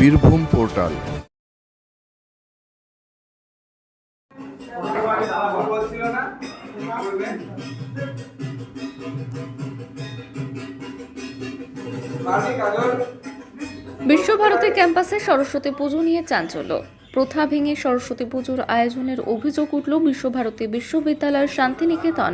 Birbhum portal. Visva Bharati ক্যাম্পাসে সরস্বতী পুজো নিয়ে চাঞ্চল্য। প্রথা ভেঙে সরস্বতী পুজোর আয়োজনের অভিযোগ উঠল বিশ্বভারতী বিশ্ববিদ্যালয়ের শান্তিনিকেতন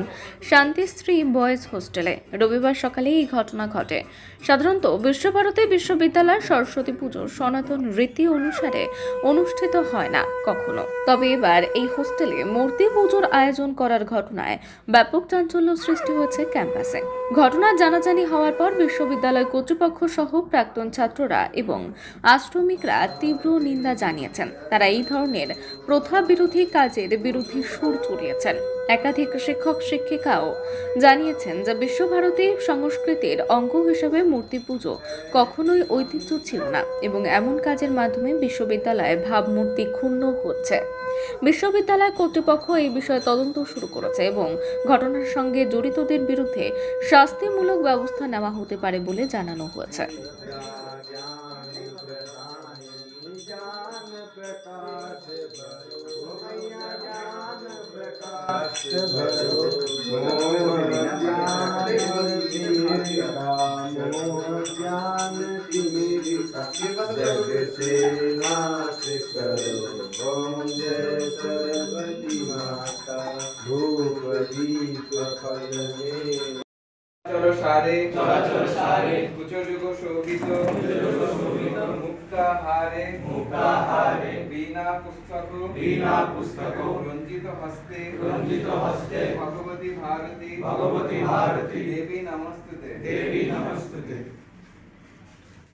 শান্তিশ্রী বয়েজ হোস্টেলে। রবিবার সকালে এই ঘটনা ঘটে। সাধারণত বিশ্বভারতী বিশ্ববিদ্যালয়ের সরস্বতী পুজো সনাতন রীতি অনুসারে অনুষ্ঠিত হয় না কখনো। তবে এবার এই হোস্টেলে মূর্তি পুজোর আয়োজন করার ঘটনায় ব্যাপক চাঞ্চল্য সৃষ্টি হয়েছে ক্যাম্পাসে। ঘটনা জানাজানি হওয়ার পর বিশ্ববিদ্যালয় কর্তৃপক্ষ সহ প্রাক্তন ছাত্ররা এবং আশ্রমিকরা তীব্র নিন্দা জানিয়েছেন। তারা এই ধরনের প্রথা বিরোধী কাজের বিরুদ্ধে সুর চড়িয়েছেন একাধিক শিক্ষক শিক্ষিকাও জানিয়েছেন যে বিশ্বভারতী সংস্কৃতির অঙ্গ হিসেবে মূর্তি পুজো কখনোই ঐতিহ্য ছিল না এবং এমন কাজের মাধ্যমে বিশ্ববিদ্যালয়ে ভাবমূর্তি ক্ষুণ্ণ হচ্ছে। বিশ্ববিদ্যালয় কর্তৃপক্ষ এই বিষয়ে তদন্ত শুরু করেছে এবং ঘটনার সঙ্গে জড়িতদের বিরুদ্ধে শাস্তিমূলক ব্যবস্থা নেওয়া হতে পারে বলে জানানো হয়েছে। চলো সারে চলাচল সারে কুচো যুগ শোভিত ಮುಕ್ತಾಹಾರೆ ಮುಕ್ತಾಹಾರೆ ವೀಣಾ ಪುಸ್ತಕೋ ವೀಣಾ ಪುಸ್ತಕೋ ರಂಜಿತ ಹಸ್ತೆ ರಂಜಿತ ಹಸ್ತೆ ಭಗವತಿ ಭಾರತಿ ಭಗವತಿ ಭಾರತಿ ದೇವಿ ನಮಸ್ತುತೆ ದೇವಿ ನಮಸ್ತುತೆ